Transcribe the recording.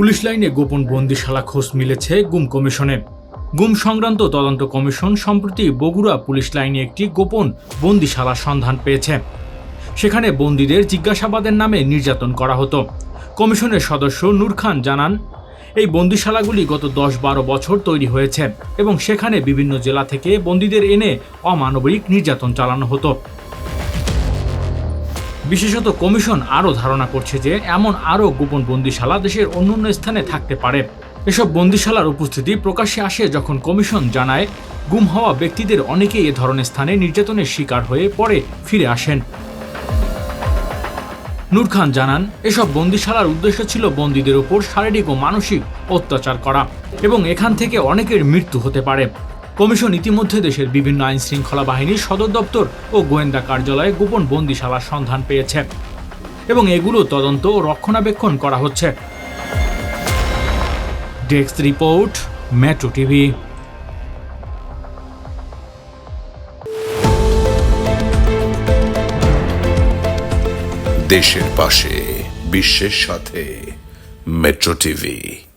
Police লাইনে গোপন বন্দিশালা খোঁজ মিলেছে গুম কমিশনে গুম সংক্রান্ত তদন্ত কমিশন সম্প্রতি বগুড়া পুলিশ লাইনে একটি গোপন বন্দিশালার সন্ধান পেয়েছে। সেখানে বন্দীদের জিজ্ঞাসাবাদের নামে নির্যাতন করা হতো। কমিশনের সদস্য নূর খান জানান, এই বন্দিশালাগুলি গত দশ বারো বছর তৈরি হয়েছে এবং সেখানে বিভিন্ন জেলা থেকে বন্দীদের এনে অমানবিক নির্যাতন চালানো হতো। বিশেষত কমিশন আরও ধারণা করছে যে এমন আরও গোপন বন্দিশালা দেশের অন্যান্য স্থানে থাকতে পারে। এসব বন্দিশালার উপস্থিতি প্রকাশ্যে আসে যখন কমিশন জানায়, গুম হওয়া ব্যক্তিদের অনেকেই এ ধরনের স্থানে নির্যাতনের শিকার হয়ে পরে ফিরে আসেন। নূর খান জানান, এসব বন্দিশালার উদ্দেশ্য ছিল বন্দীদের উপর শারীরিক ও মানসিক অত্যাচার করা এবং এখান থেকে অনেকের মৃত্যু হতে পারে। কমিশন ইতিমধ্যে দেশের বিভিন্ন আইন শৃঙ্খলা বাহিনীর সদর দপ্তর ও গোয়েন্দা কার্যালয়ে গোপন বন্দিশালার সন্ধান পেয়েছে। এবং এগুলো তদন্ত ও রক্ষণাবেক্ষণ করা হচ্ছে। Desk report, metro TV. দেশের পাশে, বিশ্বের সাথে, মেট্রো টিভি।